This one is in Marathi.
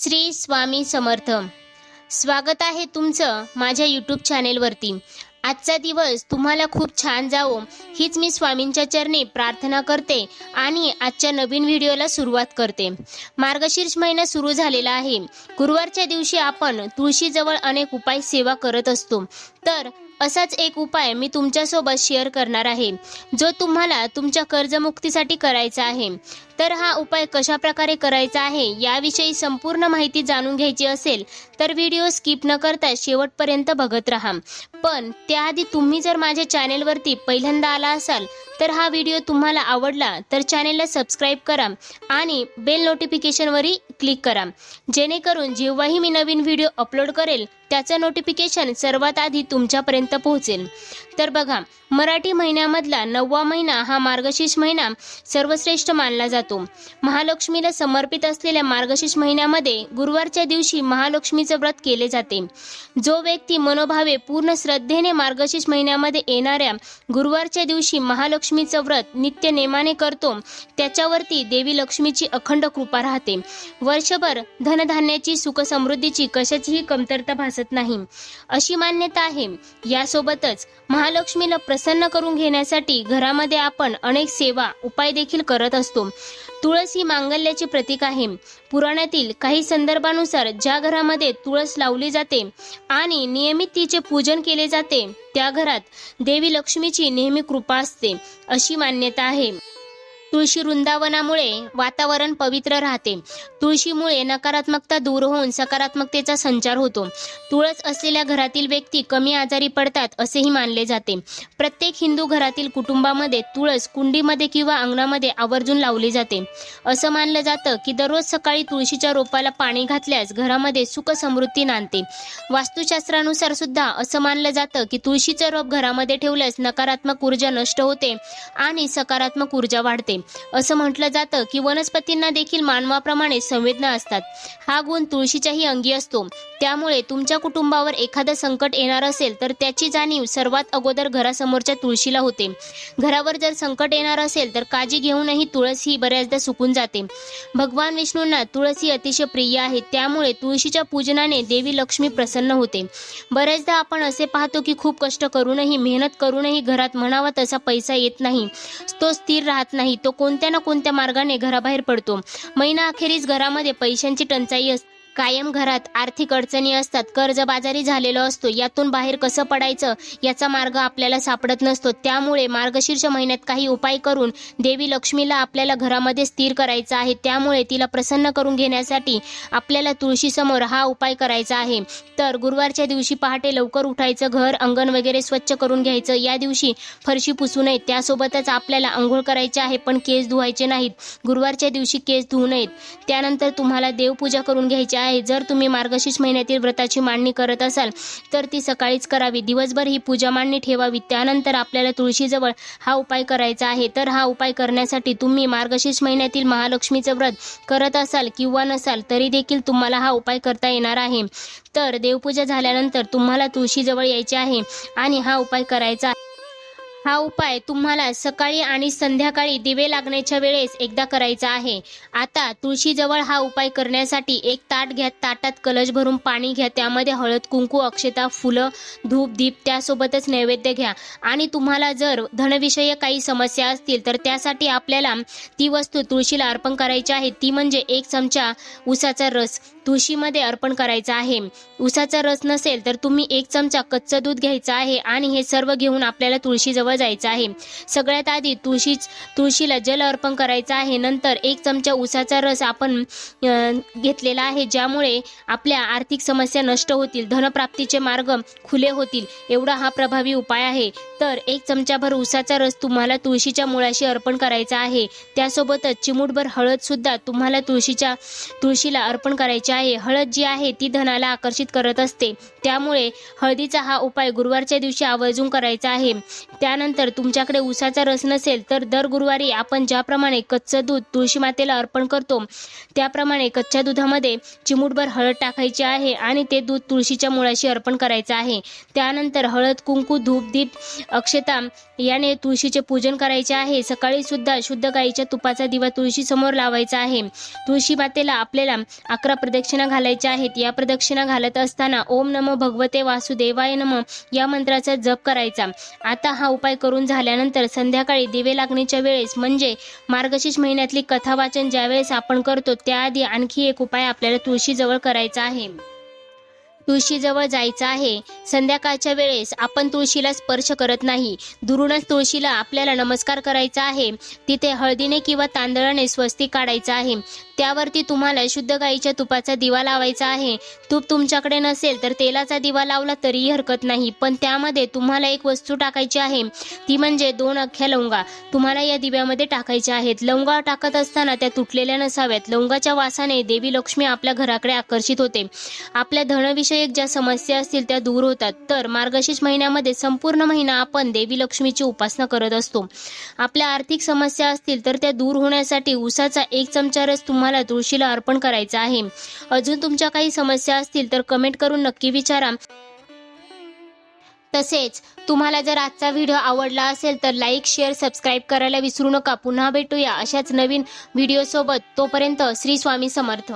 श्री स्वामी समर्थ. स्वागत आहे तुमचं माझ्या यूट्यूब चॅनेलवरती आजचा दिवस तुम्हाला खूप छान जावो हीच मी स्वामींच्या चरणी प्रार्थना करते आणि आजच्या नवीन व्हिडिओला सुरुवात करते. मार्गशीर्ष महिना सुरू झालेला आहे. गुरुवारच्या दिवशी आपण तुळशीजवळ अनेक उपाय सेवा करत असतो. तर असाच एक उपाय मी तुमच्यासोबत शेअर करणार आहे जो तुम्हाला तुमच्या कर्जमुक्तीसाठी करायचा आहे. तर हा उपाय कशा प्रकारे करायचा आहे याविषयी संपूर्ण माहिती जाणून घ्यायची असेल तर व्हिडिओ स्किप न करता शेवटपर्यंत बघत राहा. पण त्याआधी तुम्ही जर माझ्या चॅनेलवरती पहिल्यांदा आला असाल तर हा व्हिडिओ तुम्हाला आवडला तर चॅनेलला सबस्क्राईब करा आणि बेल नोटिफिकेशनवरही क्लिक करा. जेणेकरून जेव्हाही मी नवीन व्हिडिओ अपलोड करेल त्याचं नोटिफिकेशन सर्वात आधी तुमच्यापर्यंत पोहोचेल. तर बघा मराठी महिन्यामधला नववा महिना हा मार्गशीर्ष महिना सर्वश्रेष्ठ मानला जातो. जातो महालक्ष्मीला समर्पित असलेल्या मार्गशीर्ष महिन्यामध्ये गुरुवारच्या दिवशी महालक्ष्मीचं व्रत केले जाते. जो व्यक्ती मनोभावे पूर्ण श्रद्धेने मार्गशीर्ष महिन्यामध्ये येणाऱ्या गुरुवारच्या दिवशी महालक्ष्मीचं व्रत नित्य नेमाने करतो त्याच्यावरती देवी लक्ष्मीची अखंड कृपा राहते. वर्षभर धनधान्याची सुखसमृद्धीची कशाचीही कमतरता भासत नाही. अशी मान्यता आहे. यासोबतच महालक्ष्मीला प्रसन्न करून घेण्यासाठी घरामध्ये आपण अनेक सेवा उपाय देखील करत असतो. तुळस ही मांगल्याचे प्रतीक आहे. पुराणातील काही संदर्भानुसार ज्या घरामध्ये तुळस लावली जाते आणि नियमित तिचे पूजन केले जाते त्या घरात देवी लक्ष्मीची नेहमी कृपा असते अशी मान्यता आहे. तुळशी वृंदावनामुळे वातावरण पवित्र राहते. तुळशीमुळे नकारात्मकता दूर होऊन सकारात्मकतेचा संचार होतो. तुळस असलेल्या घरातील व्यक्ती कमी आजारी पडतात असेही मानले जाते. प्रत्येक हिंदू घरातील कुटुंबामध्ये तुळस कुंडीमध्ये किंवा अंगणामध्ये आवर्जून लावली जाते. असं मानलं जातं की दररोज सकाळी तुळशीच्या रोपाला पाणी घातल्यास घरामध्ये सुख समृद्धी नांदते. वास्तुशास्त्रानुसार सुद्धा असं मानलं जातं की तुळशीचं रोप घरामध्ये ठेवल्यास नकारात्मक ऊर्जा नष्ट होते आणि सकारात्मक ऊर्जा वाढते. असं म्हटलं जातं की वनस्पतींना देखील मानवाप्रमाणे संवेदना असतात. हा गुण तुळशीच्याही अंगी असतो. त्यामुळे तुमच्या कुटुंबावर एखादं संकट येणार असेल तर त्याची जाणीव सर्वात अगोदर घरासमोरच्या तुळशीला होते. घरावर जर संकट येणार असेल तर काळजी घेऊनही तुळस ही बऱ्याचदा सुकून जाते. भगवान विष्णूंना तुळस ही अतिशय प्रिय आहे. त्यामुळे तुळशीच्या पूजनाने देवी लक्ष्मी प्रसन्न होते. बऱ्याचदा आपण असे पाहतो की खूप कष्ट करूनही मेहनत करूनही घरात म्हणावा तसा पैसा येत नाही. तो स्थिर राहत नाही. तो कोणत्या ना कोणत्या मार्गाने घराबाहेर पडतो. महिना अखेरीस घरामध्ये पैशांची टंचाई असते. कायम घरात आर्थिक अडचणी असतात कर्जबाजारी झालेलो असतो यातून बाहेर कसं पडायचं याचा मार्ग आपल्याला सापडत नसतो. त्यामुळे मार्गशीर्ष महिन्यात काही उपाय करून देवी लक्ष्मीला आपल्याला घरामध्ये स्थिर करायचं आहे. त्यामुळे तिला प्रसन्न करून घेण्यासाठी आपल्याला तुळशीसमोर हा उपाय करायचा आहे. तर गुरुवारच्या दिवशी पहाटे लवकर उठायचं घर अंगण वगैरे स्वच्छ करून घ्यायचं. या दिवशी फरशी पुसू नये त्यासोबतच आपल्याला आंघोळ करायचे आहे पण केस धुवायचे नाहीत. गुरुवारच्या दिवशी केस धुवू नयेत. त्यानंतर तुम्हाला देवपूजा करून घ्यायची आहे. जर तुम्ही मार्गशीर्ष महिन्यातील व्रताची मांडणी करत असाल तर ती सकाळीच करावी. दिवसभर ही पूजा मांडणी ठेवावी. त्यानंतर आपल्याला तुळशीजवळ हा उपाय करायचा आहे. तर हा उपाय करण्यासाठी तुम्ही मार्गशीर्ष महिन्यातील महालक्ष्मीचं व्रत करत असाल किंवा नसाल तरी देखील तुम्हाला हा उपाय करता येणार आहे. तर देवपूजा झाल्यानंतर तुम्हाला तुळशीजवळ यायचे आहे आणि हा उपाय करायचा आहे. हा उपाय तुम्हाला सकाळी आणि संध्याकाळी दिवे लागण्याच्या वेळेस एकदा करायचा आहे. आता तुळशीजवळ हा उपाय करण्यासाठी एक ताट घ्या. ताटात कलश भरून पाणी घ्या. त्यामध्ये हळद कुंकू अक्षता फुलं धूप दीप त्यासोबतच नैवेद्य घ्या. आणि तुम्हाला जर धनविषयक काही समस्या असतील तर त्यासाठी आपल्याला ती वस्तू तुळशीला अर्पण करायची आहे. ती म्हणजे एक चमचा उसाचा रस. तुळशीमध्ये अर्पण करायचा आहे. उसाचा रस नसेल तर तुम्ही एक चमचा कच्चं दूध घ्यायचं आहे आणि हे सर्व घेऊन आपल्याला तुळशीजवळ जायचं आहे. सगळ्यात आधी तुळशी तुळशीला जल अर्पण करायचं आहे. नंतर एक चमचा उसाचा रस आपण घेतलेला आहे. ज्यामुळे आपल्या आर्थिक समस्या नष्ट होतील धनप्राप्तीचे मार्ग खुले होतील. एवढा हा प्रभावी उपाय आहे. तर एक चमचाभर उसाचा रस तुम्हाला तुळशीच्या मुळाशी अर्पण करायचा आहे. त्यासोबतच चिमूटभर हळद सुद्धा तुम्हाला तुळशीच्या तुळशीला अर्पण करायची आहे. हळद जी आहे ती धनाला आकर्षित करत असते. त्यामुळे हळदीचा हा उपाय गुरुवारच्या दिवशी आवर्जून करायचा आहे. त्यानंतर तुमच्याकडे उसाचा रस नसेल तर दर गुरुवारी आपण ज्याप्रमाणे कच्चं दूध तुळशी मातेला अर्पण करतो त्याप्रमाणे कच्च्या दुधामध्ये चिमूटभर हळद टाकायची आहे आणि ते दूध तुळशीच्या मुळाशी अर्पण करायचं आहे. त्यानंतर हळद कुंकू धूप दीप अक्षता याने तुळशीचे पूजन करायचे आहे. सकाळी सुद्धा शुद्ध गाईच्या तुपाचा दिवा तुळशी समोर लावायचा आहे. तुळशी मातेला आपल्याला अकरा प्रदेश प्रदक्षिणा घालायच्या आहेत. या प्रदक्षिणा घालत असताना ओम नमो भगवते वासुदेवाय नम या मंत्राचा जप करायचा. आता हा उपाय करून झाल्यानंतर संध्याकाळी दिवे लागण्याच्या वेळेस म्हणजे मार्गशीर्ष महिन्यातली कथा वाचन ज्यावेळेस आपण करतो त्याआधी आणखी एक उपाय आपल्याला तुळशीजवळ करायचा आहे. तुळशीजवळ जायचं आहे. संध्याकाळच्या वेळेस आपण तुळशीला स्पर्श करत नाही. दुरूनच तुळशीला आपल्याला नमस्कार करायचा आहे. तिथे हळदीने किंवा तांदळाने स्वस्ती काढायचा आहे. त्यावरती तुम्हाला शुद्ध गाईच्या तुपाचा दिवा लावायचा आहे. तूप तुमच्याकडे नसेल तर तेलाचा दिवा लावला तरीही हरकत नाही. पण त्यामध्ये तुम्हाला एक वस्तू टाकायची आहे. ती म्हणजे दोन अख्ख्या लवंगा. तुम्हाला या दिव्यामध्ये टाकायच्या आहेत. लवंगा टाकत असताना त्या तुटलेल्या नसाव्यात. लवंगाच्या वासाने देवी लक्ष्मी आपल्या घराकडे आकर्षित होते. आपल्या विषयक ज्या समस्या असतील त्या दूर होतात. तर मार्गशीर्ष महिन्यामध्ये संपूर्ण महिना आपण देवी लक्ष्मीची उपासना करत असतो. आपल्या आर्थिक समस्या असतील तर त्या दूर होण्यासाठी उसाचा एक चमचा रस तुम्हाला तुळशीला अर्पण करायचा आहे. अजून तुमच्या काही समस्या असतील तर कमेंट करून नक्की विचारा. तसेच तुम्हाला जर आजचा व्हिडिओ आवडला असेल तर लाईक शेअर सबस्क्राईब करायला विसरू नका. पुन्हा भेटूया अशाच नवीन व्हिडिओसोबत. तोपर्यंत श्री स्वामी समर्थ.